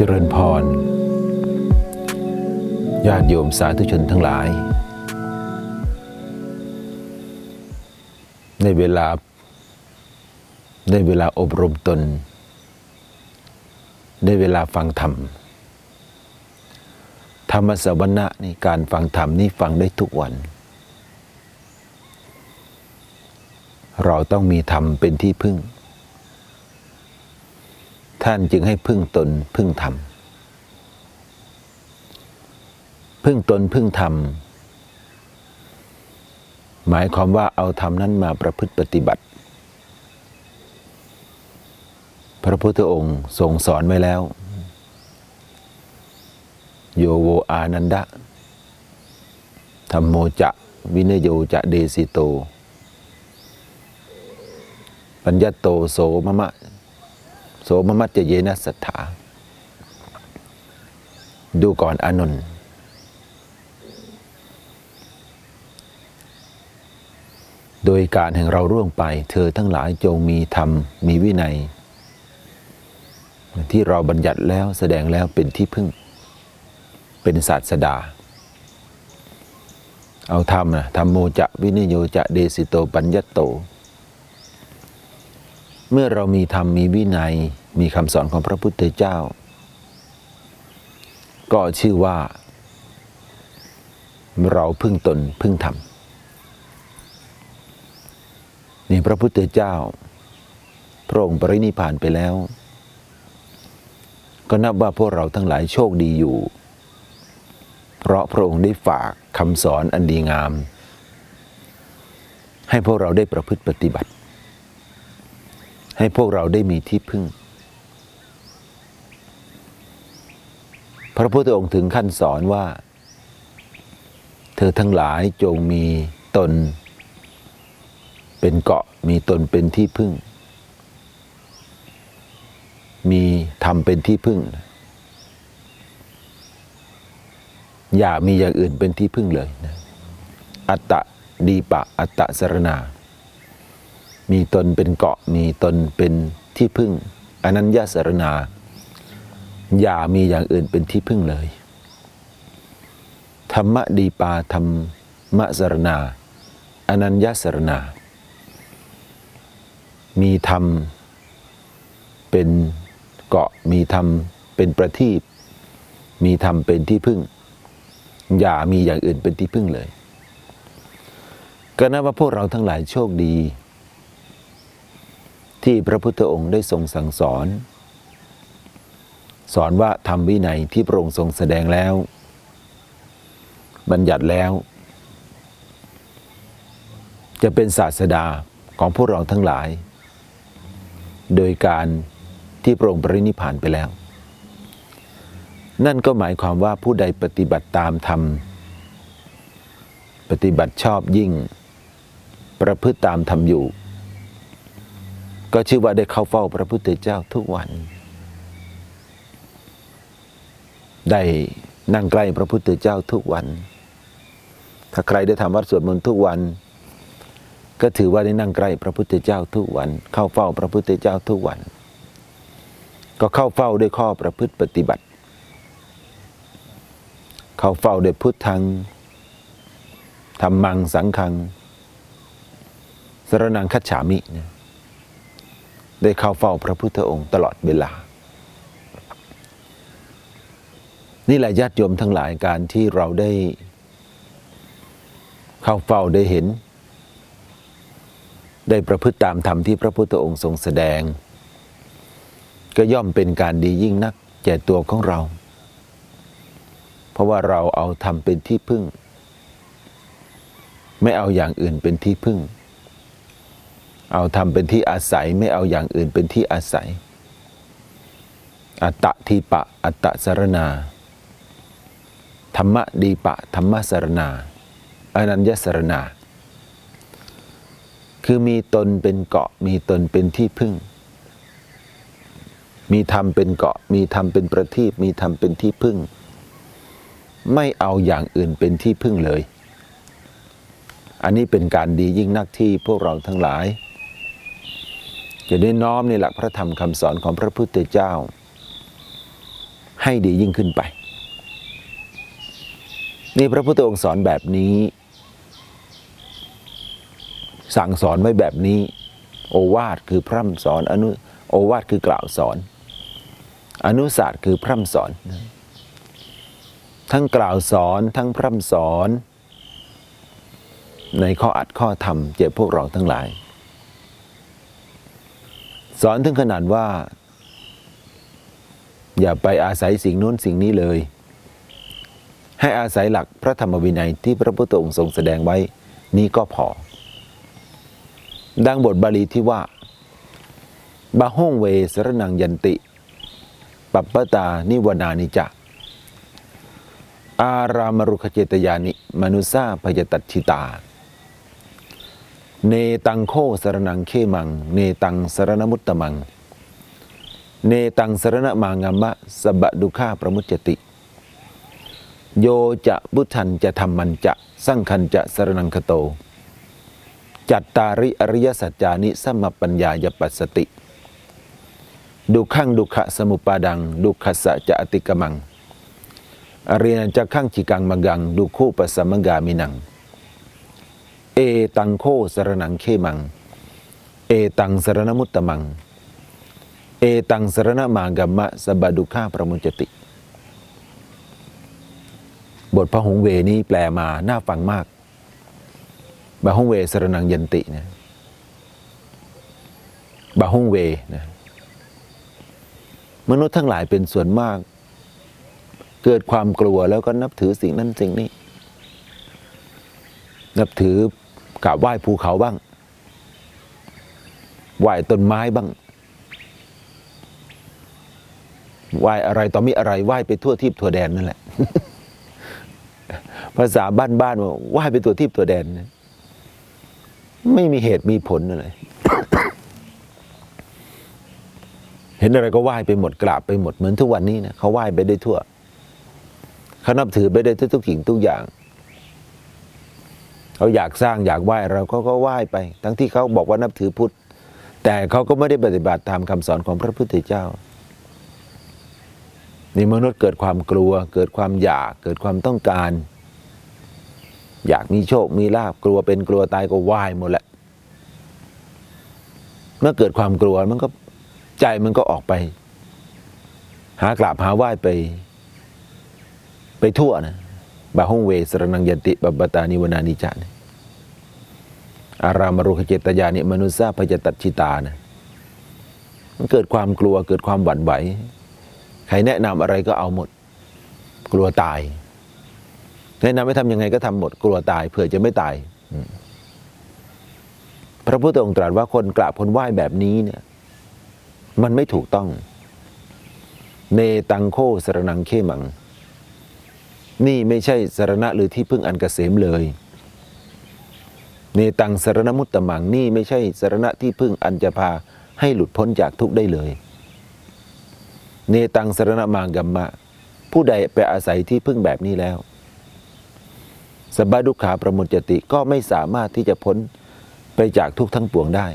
เจริญพร ญาติโยมสาธุชนทั้งหลาย ในเวลา ในเวลาอบรมตน ในเวลาฟังธรรม ธรรมสวนะนี่การฟังธรรมนี่ฟังได้ทุกวัน เราต้องมีธรรมเป็นที่พึ่ง ท่านจึงให้พึ่งตนพึ่งธรรม พึ่งตนพึ่งธรรม หมายความว่าเอาธรรมนั้นมาประพฤติปฏิบัติ พระพุทธองค์ทรงสอนไว้แล้ว โยโวอานันดะธรรมโมจะวินโยจะเดสิโต ปัญญโตโสมะมะ โสมมัจเจเยนะสัทธา ดูก่อนอานนท์โดยการแห่งเราร่วงไป เธอทั้งหลายจงมีธรรมมีวินัย ที่เราบัญญัติแล้วแสดงแล้วเป็นที่พึ่ง เป็นศาสดา เอาธรรมนะธรรมโมจะวินิโยจะเดสิโตปัญญโต เมื่อเรามีธรรมมีวินัย มีคำสอนของพระพุทธเจ้า ก็ชื่อว่า เราพึ่งตนพึ่งธรรมนี่พระพุทธเจ้า พระองค์ปรินิพานไปแล้ว ก็นับว่าพวกเราทั้งหลายโชคดีอยู่ เพราะพระองค์ได้ฝากคำสอนอันดีงาม ให้พวกเราได้ประพฤติปฏิบัติ ให้พวกเราได้มีที่พึ่ง พระพุทธองค์ถึงขั้นสอนว่า เธอทั้งหลายจงมีตน เป็นเกาะมีตนเป็นที่พึ่ง มีธรรมเป็นที่พึ่ง อย่ามีอย่างอื่นเป็นที่พึ่งเลยนะอัตตะดีปะอัตตะสรณา มีตนเป็นเกาะมีตนเป็นที่พึ่งอนัญญาสรณา อย่ามีอย่างอื่นเป็นที่พึ่งเลย ธรรมะดีปาธรรมะสรณา อนัญญาสรณา มีธรรมเป็นเกาะมีธรรมเป็นประทีปมีธรรมเป็นที่พึ่ง อย่ามีอย่างอื่นเป็นที่พึ่งเลยก็นับว่าพวกเราทั้งหลายโชคดี ที่พระพุทธองค์ได้ทรงสั่งสอน สอนว่าธรรมวินัยที่พระองค์ทรงแสดงแล้ว บัญญัติแล้ว จะเป็นศาสดาของพวกเราทั้งหลาย โดยการที่พระองค์ปรินิพพานไปแล้ว นั่นก็หมายความว่าผู้ใดปฏิบัติตามธรรม ปฏิบัติชอบยิ่ง ประพฤติตามธรรมอยู่ ก็ชื่อว่าได้เข้าเฝ้าพระพุทธเจ้าทุกวัน ได้นั่งใกล้พระพุทธเจ้าทุกวัน ถ้าใครได้ทำวัดสวดมนต์ทุกวัน ก็ถือว่าได้นั่งใกล้พระพุทธเจ้าทุกวัน เข้าเฝ้าพระพุทธเจ้าทุกวัน ก็เข้าเฝ้าด้วยข้อประพฤติปฏิบัติ เข้าเฝ้าด้วยพุทธังธรรมังสังฆังสรนังคัจฉามิได้เข้าเฝ้าพระพุทธองค์ตลอดเวลา นี่แหละญาติโยมทั้งหลายการที่เราได้ เข้าเฝ้าได้เห็น ได้ประพฤติตามธรรมที่พระพุทธองค์ทรงแสดง ก็ย่อมเป็นการดียิ่งนักแก่ตัวของเรา เพราะว่าเราเอาธรรมเป็นที่พึ่ง ไม่เอาอย่างอื่นเป็นที่พึ่ง เอาธรรมเป็นที่อาศัยไม่เอาอย่างอื่นเป็นที่อาศัยอัตตะทีปะอัตตะสรณา ธรรมะดีปะธรรมะสรณาอนัญญสรณาคือมีตนเป็นเกาะ มีตนเป็นที่พึ่ง มีธรรมเป็นเกาะ มีธรรมเป็นประทีปมีธรรมเป็นที่พึ่ง ไม่เอาอย่างอื่นเป็นที่พึ่งเลย อันนี้เป็นการดียิ่งนักที่พวกเราทั้งหลาย จะได้น้อมในหลักพระธรรมคำสอนของพระพุทธเจ้า ให้ดียิ่งขึ้นไป นี่พระพุทธองค์สอนแบบนี้ สั่งสอนไว้แบบนี้ โอวาทคือพร่ำสอนอนุโอวาทคือกล่าวสอน อนุศาสตร์คือพร่ำสอน ทั้งกล่าวสอนทั้งพร่ำสอน ในข้ออัดข้อธรรมเจ็บพวกเราทั้งหลาย สอนถึงขนาดว่า อย่าไปอาศัยสิ่งโน้นสิ่งนี้เลย ให้อาศัยหลักพระธรรมวินัยที่พระพุทธองค์ทรงแสดงไว้นี้ก็พอ ดังบทบาลีที่ว่าบาห้องเวสรนังยันติ ปัปปตานิวนานิจะ อารามรุขเจตยานิมนุษาพยตัชิตา เนตังโคสรนังเคมัง เนตังสรณมุตตมัง เนตังสรณมางามะสบะดุขาประมุจติ โยจะบุทันจะธรรมันจะสังคันจะสรนังคโต จัตตาริอริยสัจจานิสัมปัญญายปัสสติ ดุขังดุขะสมุปาดัง ดุขสะจะอติกมัง อริยจะขังจิกังมังกัง ดุคู่ปสมมงกามินัง เอตังโคสรนังเคมัง เอตังสรณมุตตมัง เอตังสรณมากัมมะสบดุขาประมุจจติ บทพระหงเวนี้แปลมาน่าฟังมากบาฮงเวสรนังยันตินะบาฮงเวนะมนุษย์ทั้งหลายเป็นส่วนมาก เกิดความกลัวแล้วก็นับถือสิ่งนั้นสิ่งนี้ นับถือกราบไหว้ภูเขาบ้าง ไหว้ต้นไม้บ้าง ไหว้อะไรต่อมีอะไรไหว้ไปทั่วทิพย์ทั่วแดนนั่นแหละ ภาษาบ้านๆว่าไหว้ไปตัวทิพย์ตัวแดน ไม่มีเหตุมีผลอะไรเห็นอะไรก็ไหว้ไปหมดกราบไปหมดเหมือนทุกวันนี้นะเขาไหว้ไปได้ทั่วเขานับถือไปได้ทุกสิ่งทุกอย่างเขาอยากสร้างอยากไหว้เราก็ก็ไหว้ไป ทั้งที่เขาบอกว่านับถือพุทธ แต่เขาก็ไม่ได้ปฏิบัติตามคำสอนของพระพุทธเจ้า นี่มนุษย์เกิดความกลัว เกิดความอยากเกิดความต้องการ อยากมีโชคมีลาบกลัวเป็นกลัวตายก็ไหว้หมดแหละ เมื่อเกิดความกลัวมันก็ใจมันก็ออกไป หากราบหาไหว้ไป ไปทั่วนะบาฮงเวสรนังยติบับบตานิวนานิจานะอารามรุขเจตยานิมนุษาพยตัดชิตานะมันเกิดความกลัวเกิดความหวั่นไหว ใครแนะนำอะไรก็เอาหมด กลัวตาย แนะนำให้ทำยังไงก็ทำหมด กลัวตายเผื่อจะไม่ตายพระพุทธองค์ตรัสว่าคนกราบคนไหว้แบบนี้เนี่ย มันไม่ถูกต้อง เนตังโคสรนังเคมัง นี่ไม่ใช่สรณะหรือที่พึ่งอันเกษมเลย เนตังสรณมุตตมังนี่ไม่ใช่สรณะที่พึ่งอันจะพาให้หลุดพ้นจากทุกข์ได้เลย เนตังสรณมางกัมมะ ผู้ใดไปอาศัยที่พึ่งแบบนี้แล้วสบาดุขาประมุจติก็ไม่สามารถที่จะพ้นไปจากทุกข์ทั้งปวงได้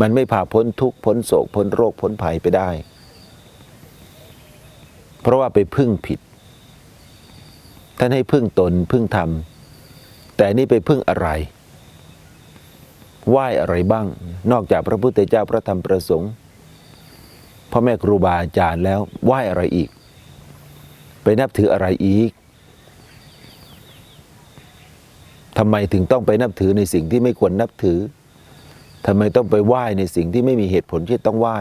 มันไม่พาพ้นทุกพ้นโศกพ้นโรคพ้นภัยไปได้ เพราะว่าไปพึ่งผิด ท่านให้พึ่งตนพึ่งธรรม แต่นี่ไปพึ่งอะไร ไหว้อะไรบ้าง นอกจากพระพุทธเจ้าพระธรรมประสงค์ พ่อแม่ครูบาอาจารย์แล้วไหว้อะไรอีก ไปนับถืออะไรอีกทำไมถึงต้องไปนับถือในสิ่งที่ไม่ควรนับถือทำไมต้องไปไหว้ในสิ่งที่ไม่มีเหตุผลที่ต้องไหว้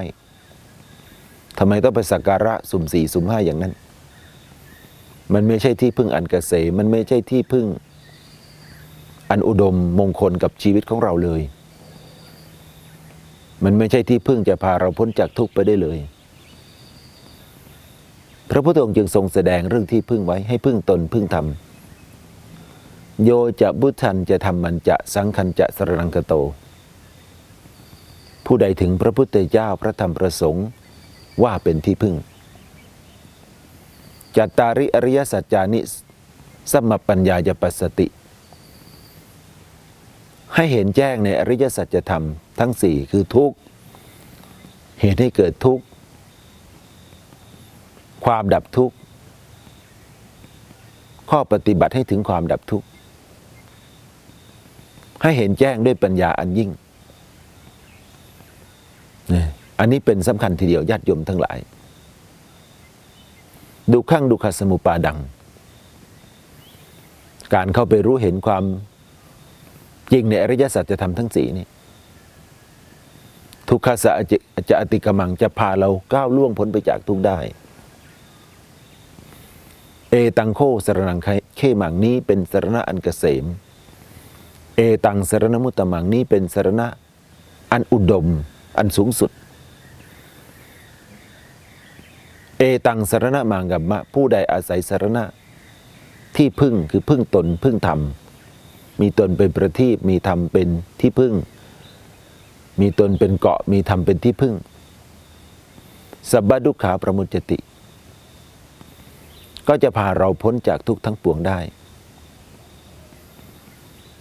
ทำไมต้องไปสักการะสุ่มสี่สุ่มห้าอย่างนั้น มันไม่ใช่ที่พึ่งอันเกษมมันไม่ใช่ที่พึ่งอันอุดมมงคลกับชีวิตของเราเลย มันไม่ใช่ที่พึ่งจะพาเราพ้นจากทุกข์ไปได้เลย พระพุทธองค์จึงทรงแสดงเรื่องที่พึ่งไว้ให้พึ่งตนพึ่งธรรม โยจะบุทันจะทำมันจะสังคันจะสรังกโต ผู้ใดถึงพระพุทธเจ้าพระธรรมประสงค์ว่าเป็นที่พึ่ง จัตตาริอริยสัจจานิสัมมปัญญายปัสสติ ให้เห็นแจ้งในอริยสัจธรรมทั้งสี่คือทุกข์เหตุให้เกิดทุกข์ ความดับทุกข์ ข้อปฏิบัติให้ถึงความดับทุกข์ ให้เห็นแจ้งด้วยปัญญาอันยิ่งนี่อันนี้เป็นสำคัญทีเดียวญาติโยมทั้งหลาย ดูข้างดูขสมุปาดัง การเข้าไปรู้เห็นความ จริงในอริยสัจจะทำทั้งสี่นี่ทุกขสะจะจะอติกมังจะพาเราก้าวล่วงพ้นไปจากทุกได้ เอตังโคสรนังเคมังนี้เป็นสรณะอันเกษม เอตังสรณมุตตมังนี้เป็นสรณะอันอุดม อันสูงสุด เอตังสรณะมังกัมมะ ผู้ใดอาศัยสรณะที่พึ่งคือพึ่งตนพึ่งธรรม มีตนเป็นประทีปมีธรรมเป็นที่พึ่ง มีตนเป็นเกาะมีธรรมเป็นที่พึ่งสัดุขาประมุจติ ก็จะพาเราพ้นจากทุกข์ทั้งปวงได้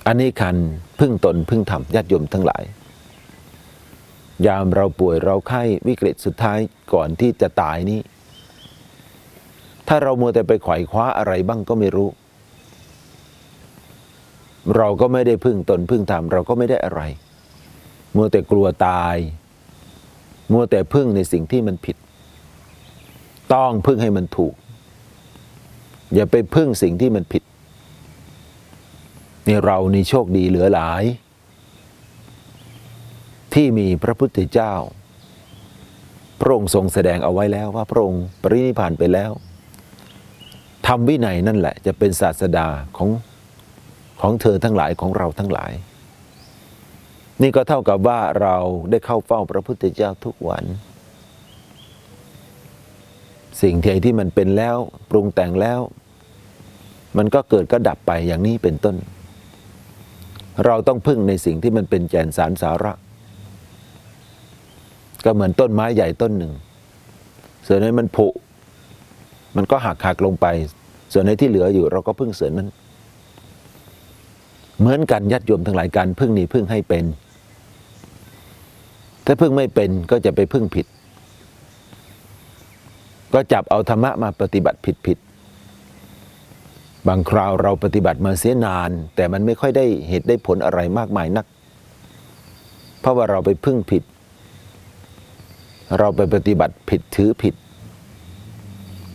อันนี้คันพึ่งตนพึ่งธรรมญาติโยมทั้งหลาย ยามเราป่วยเราไข้วิกฤตสุดท้ายก่อนที่จะตายนี้ ถ้าเรามัวแต่ไปไขว่คว้าอะไรบ้างก็ไม่รู้ เราก็ไม่ได้พึ่งตนพึ่งธรรมเราก็ไม่ได้อะไร มัวแต่กลัวตาย มัวแต่พึ่งในสิ่งที่มันผิด ต้องพึ่งให้มันถูก อย่าไปพึ่งสิ่งที่มันผิดนี่เรานี่โชคดีเหลือหลาย ที่มีพระพุทธเจ้า พระองค์ทรงแสดงเอาไว้แล้วว่าพระองค์ปรินิพานไปแล้วทำวินัยนั่นแหละจะเป็นศาสดาของ ของเธอทั้งหลายของเราทั้งหลาย นี่ก็เท่ากับว่าเราได้เข้าเฝ้าพระพุทธเจ้าทุกวัน สิ่งที่ที่มันเป็นแล้วปรุงแต่งแล้ว มันก็เกิดก็ดับไปอย่างนี้เป็นต้น เราต้องพึ่งในสิ่งที่มันเป็นแกนสารสาระ ก็เหมือนต้นไม้ใหญ่ต้นหนึ่งส่วนนั้นมันผุมันก็หักหักลงไป ส่วนในที่เหลืออยู่เราก็พึ่งเสือนั้น เหมือนกันยัดโยมทั้งหลายการพึ่งนี่พึ่งให้เป็น ถ้าพึ่งไม่เป็นก็จะไปพึ่งผิด ก็จับเอาธรรมะมาปฏิบัติผิดผิดบางคราวเราปฏิบัติมาเสียนาน แต่มันไม่ค่อยได้เหตุได้ผลอะไรมากมายนัก เพราะว่าเราไปพึ่งผิด เราไปปฏิบัติผิดถือผิด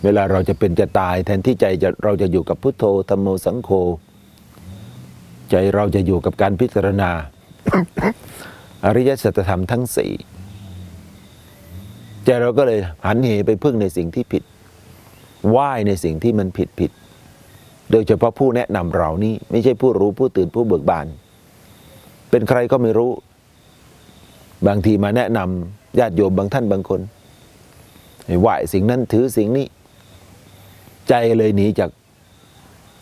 เวลาเราจะเป็นจะตายแทนที่ใจจะเราจะอยู่กับพุทโธธรรมโมสังโฆ ใจเราจะอยู่กับการพิจารณา อริยสัจธรรมทั้งสี่ใจเราก็เลยหันเหไปพึ่งในสิ่งที่ผิดไหว้ในสิ่งที่มันผิดผิด โดยเฉพาะผู้แนะนำเรานี่ ไม่ใช่ผู้รู้ผู้ตื่นผู้เบิกบาน เป็นใครก็ไม่รู้ บางทีมาแนะนำญาติโยมบางท่านบางคนไหว้สิ่งนั้นถือสิ่งนี้ ใจเลยหนีจาก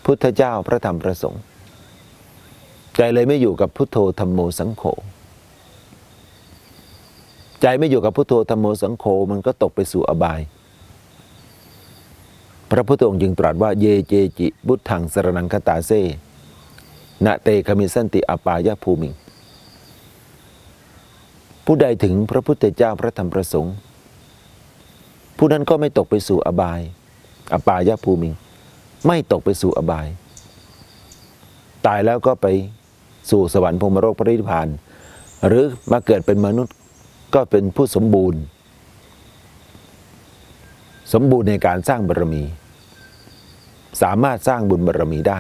พุทธเจ้าพระธรรมพระสงฆ์ ใจเลยไม่อยู่กับพุทโธธรรมโมสังโฆใจไม่อยู่กับพุทโธธรรมโมสังโฆมันก็ตกไปสู่อบาย พระพุทธองค์จึงตรัสว่าเยเจจิบุตถังสรนังคตาเซนะเตคมิสันติอปายภูมิงผู้ใดถึงพระพุทธเจ้าพระธรรมพระสงฆ์ผู้นั้นก็ไม่ตกไปสู่อบาย อปายภูมิง ไม่ตกไปสู่อบาย ตายแล้วก็ไป สู่สวรรค์พรมโลกพระนิพพาน หรือมาเกิดเป็นมนุษย์ก็เป็นผู้สมบูรณ์ สมบูรณ์ในการสร้างบารมี สามารถสร้างบุญบารมีได้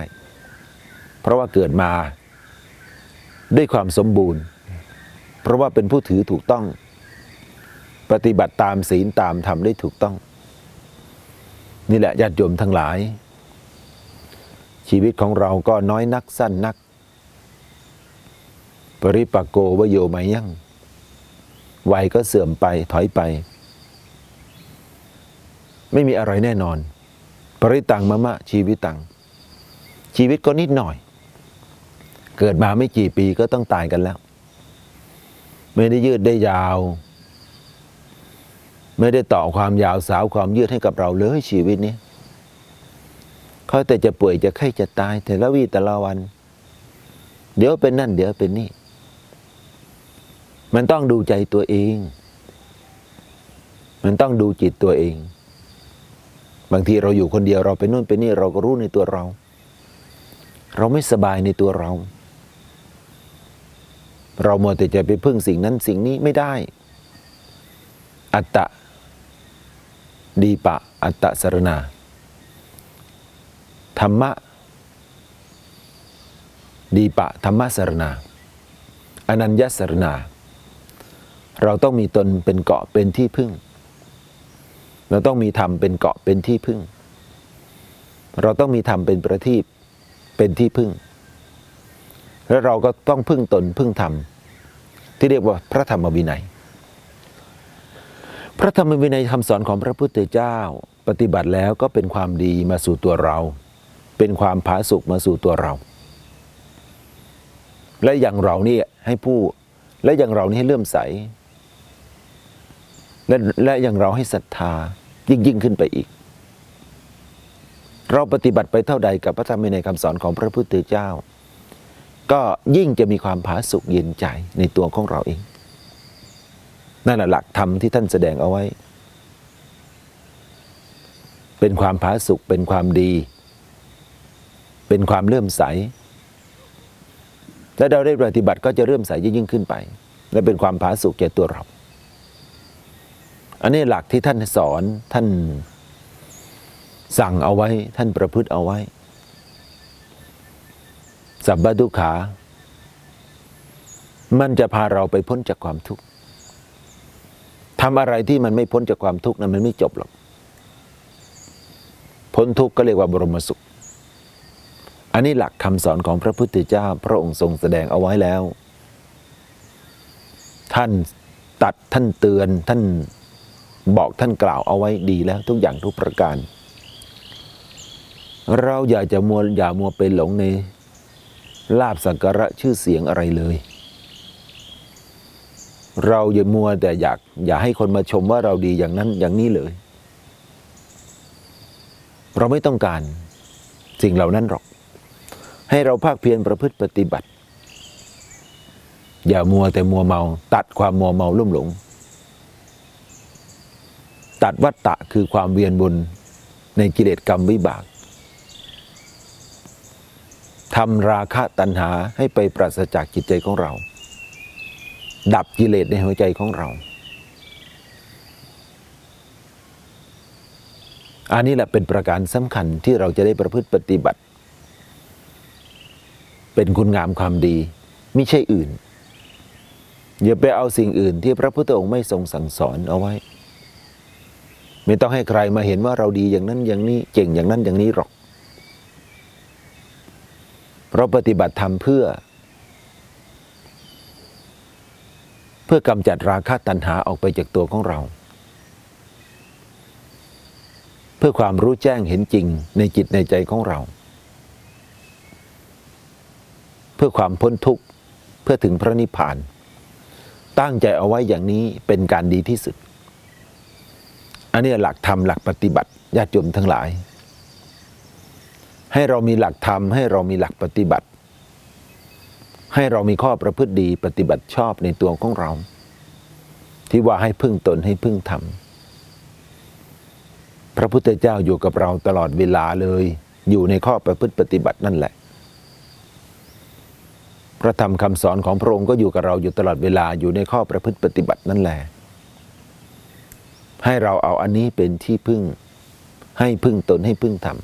เพราะว่าเกิดมาด้วยความสมบูรณ์ เพราะว่าเป็นผู้ถือถูกต้อง ปฏิบัติตามศีลตามธรรมได้ถูกต้อง นี่แหละญาติโยมทั้งหลาย ชีวิตของเราก็น้อยนักสั้นนัก ปริปกโกวโยมายั่งวัยก็เสื่อมไปถอยไป ไม่มีอะไรแน่นอน ปริตังมะมะชีวิตตัง ชีวิตก็นิดหน่อย เกิดมาไม่กี่ปีก็ต้องตายกันแล้ว ไม่ได้ยืดได้ยาว ไม่ได้ต่อความยาวสาวความยืดให้กับเราเลยชีวิตนี้เขาแต่จะป่วยจะไข้จะตายแต่ละวีแต่ละวัน เดี๋ยวเป็นนั่น เดี๋ยวเป็นนี่ มันต้องดูใจตัวเอง มันต้องดูจิตตัวเอง บางทีเราอยู่คนเดียวเราไปนู่นไปนี่เราก็รู้ในตัวเรา เราไม่สบายในตัวเรา เรามัวแต่จะไปพึ่งสิ่งนั้นสิ่งนี้ไม่ได้ อัตตะ ดีปะ อัตตะสรณา ธรรมะ ดีปะ ธรรมะสรณาอนัญญสรณา เราต้องมีตนเป็นเกาะเป็นที่พึ่ง เราต้องมีธรรมเป็นเกาะเป็นที่พึ่ง เราต้องมีธรรมเป็นประทีปเป็นที่พึ่ง แล้วเราก็ต้องพึ่งตนพึ่งธรรม ที่เรียกว่าพระธรรมวินัย พระธรรมวินัยคำสอนของพระพุทธเจ้า ปฏิบัติแล้วก็เป็นความดีมาสู่ตัวเรา เป็นความผาสุกมาสู่ตัวเรา และอย่างเรานี่ให้ผู้และอย่างเรานี่ให้เลื่อมใส และและอย่างเราให้ศรัทธายิ่งยิ่งขึ้นไปอีก เราปฏิบัติไปเท่าใดกับพระธรรมวินัยคำสอนของพระพุทธเจ้า ก็ยิ่งจะมีความผาสุกเย็นใจในตัวของเราเอง นั่นแหละหลักธรรมที่ท่านแสดงเอาไว้ เป็นความผาสุกเป็นความดี เป็นความเลื่อมใส และเราได้ปฏิบัติก็จะเลื่อมใสยิ่งยิ่งขึ้นไป และเป็นความผาสุกแก่ตัวเรา อันนี้หลักที่ท่านสอนท่านสั่งเอาไว้ท่านประพฤติเอาไว้ สัพพทุขา มันจะพาเราไปพ้นจากความทุกข์ทำอะไรที่มันไม่พ้นจากความทุกข์นั้นมันไม่จบหรอก พ้นทุกข์ก็เรียกว่าบรมสุข อันนี้หลักคำสอนของพระพุทธเจ้า พระองค์ทรงแสดงเอาไว้แล้ว ท่านตัดท่านเตือนท่าน บอกท่านกล่าวเอาไว้ดีแล้วทุกอย่างทุกประการ เราอย่าจะมัวอย่ามัวไปหลงในลาบสักการะชื่อเสียงอะไรเลย เราอย่ามัวแต่อยาก อย่าให้คนมาชมว่าเราดีอย่างนั้นอย่างนี้เลย เราไม่ต้องการสิ่งเหล่านั้นหรอก ให้เราภาคเพียรประพฤติปฏิบัติ อย่ามัวแต่มัวเมา ตัดความมัวเมาลุ่มหลง ตัดวัตตะคือความเวียนบนในกิเลสกรรมวิบากทำราคะตัณหาให้ไปปราศจากจิตใจของเรา ดับกิเลสในหัวใจของเรา อันนี้แหละเป็นประการสำคัญที่เราจะได้ประพฤติปฏิบัติ เป็นคุณงามความดี ไม่ใช่อื่น อย่าไปเอาสิ่งอื่นที่พระพุทธองค์ไม่ทรงสั่งสอนเอาไว้ ไม่ต้องให้ใครมาเห็นว่าเราดีอย่างนั้นอย่างนี้เก่งอย่างนั้นอย่างนี้หรอก เราปฏิบัติธรรมเพื่อ เพื่อกำจัดราคะตัณหาออกไปจากตัวของเรา เพื่อความรู้แจ้งเห็นจริงในจิตในใจของเรา เพื่อความพ้นทุกข์เพื่อถึงพระนิพพาน ตั้งใจเอาไว้อย่างนี้เป็นการดีที่สุด อันนี้หลักธรรมหลักปฏิบัติญาติโยมทั้งหลาย ให้เรามีหลักธรรมให้เรามีหลักปฏิบัติ ให้เรามีข้อประพฤติดีปฏิบัติชอบในตัวของเรา ที่ว่าให้พึ่งตนให้พึ่งธรรมพระพุทธเจ้าอยู่กับเราตลอดเวลาเลย อยู่ในข้อประพฤติปฏิบัตินั่นแหละ พระธรรมคำสอนของพระองค์ก็อยู่กับเราอยู่ตลอดเวลาอยู่ในข้อประพฤติปฏิบัตินั่นแหละ ให้เราเอาอันนี้เป็นที่พึ่ง ให้พึ่งตนให้พึ่งธรรม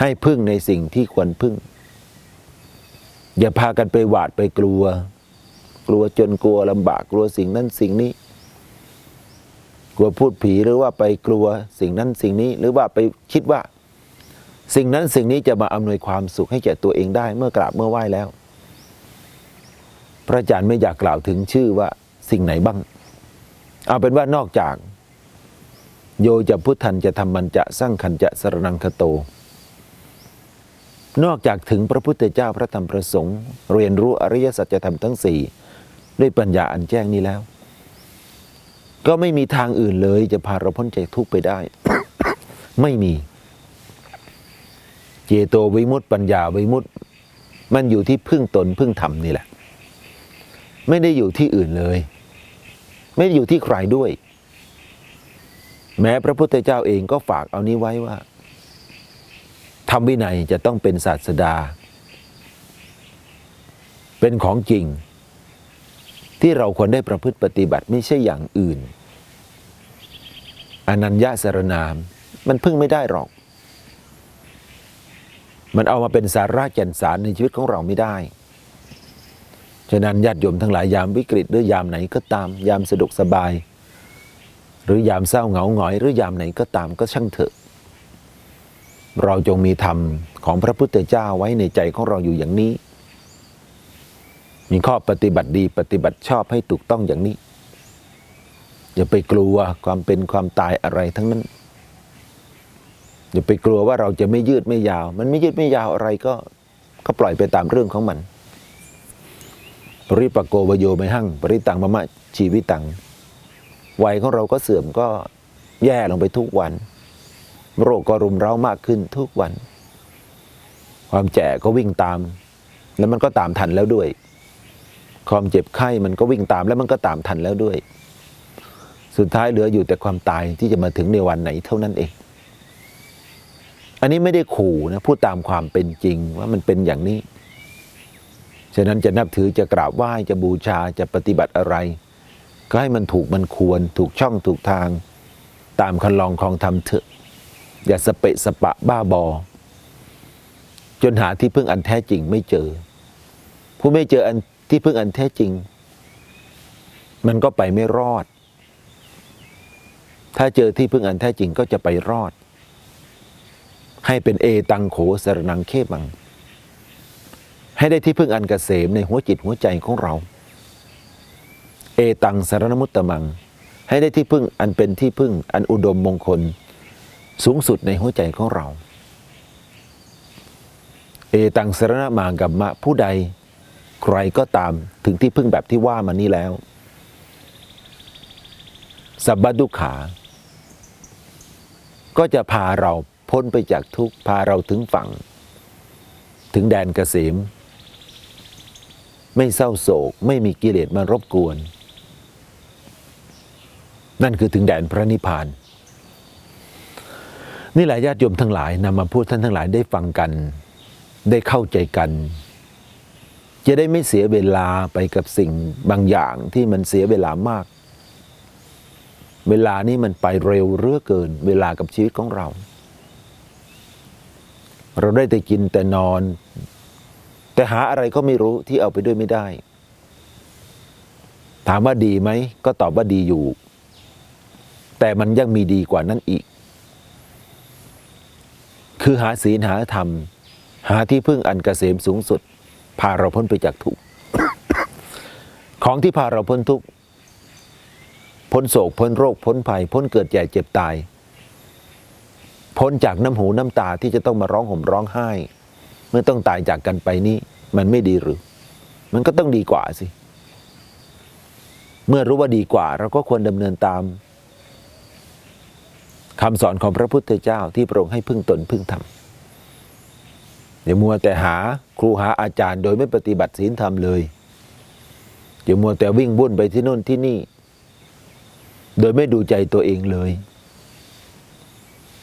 ให้พึ่งในสิ่งที่ควรพึ่ง อย่าพากันไปหวาดไปกลัว กลัวจนกลัวลำบากกลัวสิ่งนั้นสิ่งนี้ กลัวพูดผีหรือว่าไปกลัวสิ่งนั้นสิ่งนี้ หรือว่าไปคิดว่า สิ่งนั้นสิ่งนี้จะมาอำนวยความสุขให้แก่ตัวเองได้เมื่อกราบเมื่อไหว้แล้ว พระอาจารย์ไม่อยากกล่าวถึงชื่อว่าสิ่งไหนบ้าง เอาเป็นว่านอกจาก โยจะพุทธันจะทำมันจะสร้างคันจะสรนังคโต นอกจากถึงพระพุทธเจ้าพระธรรมประสงค์ เรียนรู้อริยสัจธรรมทั้งสี่ด้วยปัญญาอันแจ้งนี้แล้ว ก็ไม่มีทางอื่นเลยจะพาเราพ้นจากทุกข์ไปได้ ไม่มี เจโตวิมุตติปัญญาวิมุตติมันอยู่ที่พึ่งตนพึ่งธรรมนี่แหละ ไม่ได้อยู่ที่อื่นเลย ไม่ได้อยู่ที่ใครด้วย แม้พระพุทธเจ้าเองก็ฝากเอานี้ไว้ว่าธรรมวินัยจะต้องเป็นศาสดา เป็นของจริง ที่เราควรได้ประพฤติปฏิบัติไม่ใช่อย่างอื่น อนัญญาสารนาม มันพึ่งไม่ได้หรอก มันเอามาเป็นสาระแก่นสารในชีวิตของเราไม่ได้ ฉะนั้นญาติโยมทั้งหลายยามวิกฤตหรือยามไหนก็ตาม ยามสะดวกสบาย หรือยามเศร้าเหงาหงอย หรือยามไหนก็ตามก็ช่างเถอะ เราจงมีธรรมของพระพุทธเจ้าไว้ในใจของเราอยู่อย่างนี้ มีข้อปฏิบัติดีปฏิบัติชอบให้ถูกต้องอย่างนี้ อย่าไปกลัวความเป็นความตายอะไรทั้งนั้น อย่าไปกลัวว่าเราจะไม่ยืดไม่ยาว มันไม่ยืดไม่ยาวอะไรก็ก็ปล่อยไปตามเรื่องของมัน ปริปากโกวโยไม่หั่งปริตังมะมะชีวิตังวัยของเราก็เสื่อมก็แย่ลงไปทุกวัน โรคก็รุมเร้ามากขึ้นทุกวัน ความแก่ก็วิ่งตาม แล้วมันก็ตามทันแล้วด้วย ความเจ็บไข้มันก็วิ่งตามแล้วมันก็ตามทันแล้วด้วย สุดท้ายเหลืออยู่แต่ความตายที่จะมาถึงในวันไหนเท่านั้นเอง อันนี้ไม่ได้ขู่นะพูดตามความเป็นจริงว่ามันเป็นอย่างนี้ ฉะนั้นจะนับถือจะกราบไหว้จะบูชาจะปฏิบัติอะไร ก็ให้มันถูกมันควรถูกช่องถูกทาง ตามคันลองของธรรมเถอะ อย่าสเปะสปะบ้าบอ จนหาที่พึ่งอันแท้จริงไม่เจอ ผู้ไม่เจออันที่พึ่งอันแท้จริง มันก็ไปไม่รอด ถ้าเจอที่พึ่งอันแท้จริงก็จะไปรอด ให้เป็นเอตังโขสรนังเคบัง ให้ได้ที่พึ่งอันกเกษมในหัวจิตหัวใจของเรา เอตังสารนมุตตมัง ให้ได้ที่พึ่งอันเป็นที่พึ่งอันอุดมมงคล สูงสุดในหัวใจของเรา เอตังสารณมังกัมมะผู้ใด ใครก็ตามถึงที่พึ่งแบบที่ว่ามานี้แล้วสับบดุขา ก็จะพาเราพ้นไปจากทุกข์พาเราถึงฝั่ง ถึงแดนเกษม ไม่เศร้าโศก ไม่มีกิเลสมารบกวน นั่นคือถึงแดนพระนิพพาน นี่แหละญาติโยมทั้งหลายนำมาพูดท่านทั้งหลายได้ฟังกัน ได้เข้าใจกัน จะได้ไม่เสียเวลาไปกับสิ่งบางอย่างที่มันเสียเวลามาก เวลานี้มันไปเร็วเรื่อเกิน เวลากับชีวิตของเรา เราได้แต่กินแต่นอน แต่หาอะไรก็ไม่รู้ที่เอาไปด้วยไม่ได้ ถามว่าดีไหม ก็ตอบว่าดีอยู่ แต่มันยังมีดีกว่านั้นอีก คือหาศีลหาธรรม หาที่พึ่งอันเกษมสูงสุด พาเราพ้นไปจากทุกข์ของที่พาเราพ้นทุกข์พ้นโศกพ้นโรคพ้นภัย พ้นเกิดแก่เจ็บตาย พ้นจากน้ำหูน้ำตาที่จะต้องมาร้องห่มร้องไห้ เมื่อต้องตายจากกันไปนี้ มันไม่ดีหรือ มันก็ต้องดีกว่าสิ เมื่อรู้ว่าดีกว่า เราก็ควรดำเนินตามคำสอนของพระพุทธเจ้าที่พระองค์ให้พึ่งตนพึ่งธรรมอย่ามัวแต่หาครูหาอาจารย์โดยไม่ปฏิบัติศีลธรรมเลยอย่ามัวแต่วิ่งวุ่นไปที่โน่นที่นี่ โดยไม่ดูใจตัวเองเลย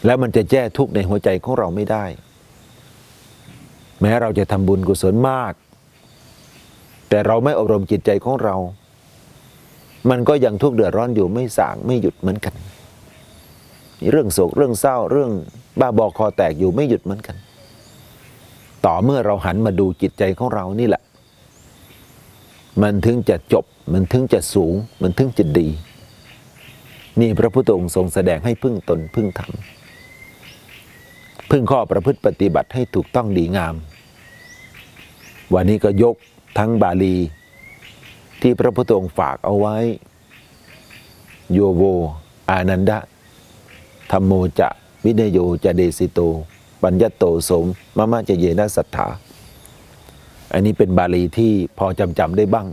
แล้วมันจะแก้ทุกข์ในหัวใจของเราไม่ได้ แม้เราจะทำบุญกุศลมาก แต่เราไม่อบรมจิตใจของเรา มันก็ยังทุกข์เดือดร้อนอยู่ไม่สางไม่หยุดเหมือนกัน เรื่องโศกเรื่องเศร้าเรื่องบ้าบอคอแตกอยู่ไม่หยุดเหมือนกัน ต่อเมื่อเราหันมาดูจิตใจของเรานี่แหละ มันถึงจะจบ มันถึงจะสูง มันถึงจะดี นี่พระพุทธองค์ทรงแสดงให้พึ่งตนพึ่งธรรม พึ่งข้อประพฤติปฏิบัติให้ถูกต้องดีงาม วันนี้ก็ยกทั้งบาลี ที่พระพุทธองค์ฝากเอาไว้ โยโว อานันดะธรรมโมจะวินโยจะเดสิโต ปัญญโตสมมะมะจะเยนะสัทธาอันนี้เป็นบาลีที่พอจำจำได้บ้าง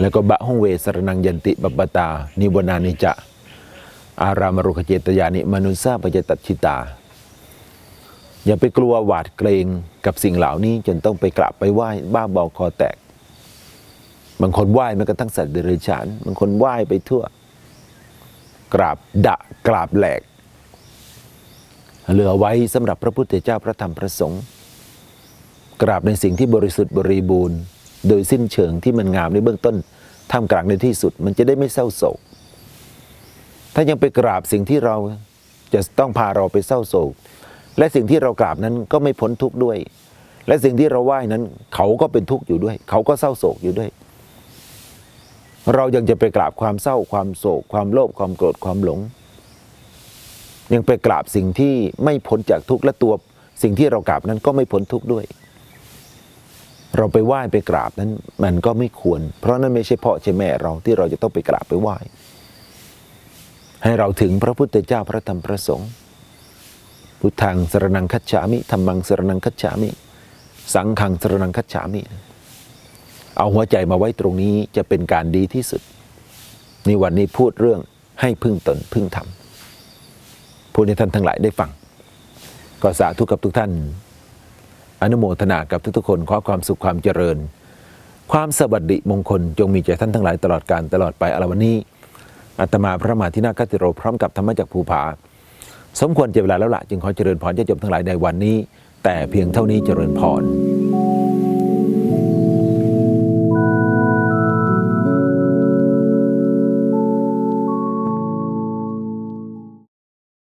แล้วก็บะห้องเวสรนังยันติบัปปตา นิวนานิจะ อารามรุขเจตยานิมนุสาปเจตัชิตา อย่าไปกลัวหวาดเกรงกับสิ่งเหล่านี้จนต้องไปกราบไปไหว้บ้าบอคอแตก บางคนไหว้แม้กระทั่งสัตว์เดรัจฉานบางคนไหว้ไปทั่ว กราบดะกราบแหลก เหลือไว้สำหรับพระพุทธเจ้าพระธรรมพระสงฆ์กราบในสิ่งที่บริสุทธิ์บริบูรณ์ โดยสิ้นเชิงที่มันงามในเบื้องต้นท่ามกลางในที่สุดมันจะได้ไม่เศร้าโศก ถ้ายังไปกราบสิ่งที่เราจะต้องพาเราไปเศร้าโศก และสิ่งที่เรากราบนั้นก็ไม่พ้นทุกข์ด้วย และสิ่งที่เราไหว้นั้น เขาก็เป็นทุกข์อยู่ด้วย เขาก็เศร้าโศกอยู่ด้วย เรายังจะไปกราบความเศร้าความโศก ความโลภความโกรธความหลง ยังไปกราบสิ่งที่ไม่พ้นจากทุกข์และตัวสิ่งที่เรากราบนั้นก็ไม่พ้นทุกข์ด้วย เราไปไหว้ไปกราบนั้นมันก็ไม่ควร เพราะนั่นไม่ใช่พ่อใช่แม่เราที่เราจะต้องไปกราบไปไหว้ให้เราถึงพระพุทธเจ้าพระธรรมพระสงฆ์ พุทธังสรนังคัจฉามิธรรมังสรนังคัจฉามิ สังฆังสรนังคัจฉามิ เอาหัวใจมาไว้ตรงนี้จะเป็นการดีที่สุด นี่วันนี้พูดเรื่องให้พึ่งตนพึ่งธรรมพูดให้ท่านทั้งหลายได้ฟัง ก็สาธุกับทุกท่าน อนุโมทนากับทุกๆคนขอความสุขความเจริญ ความสวัสดิมงคลจงมีแก่ท่านทั้งหลายตลอดการตลอดไปอาลวันนี้อาตมาพระมหาธินาคติโรพร้อมกับธรรมจักภูผา สมควรเจเวลาแล้วละจึงขอเจริญพรจะจบทั้งหลายในวันนี้ แต่เพียงเท่านี้เจริญพร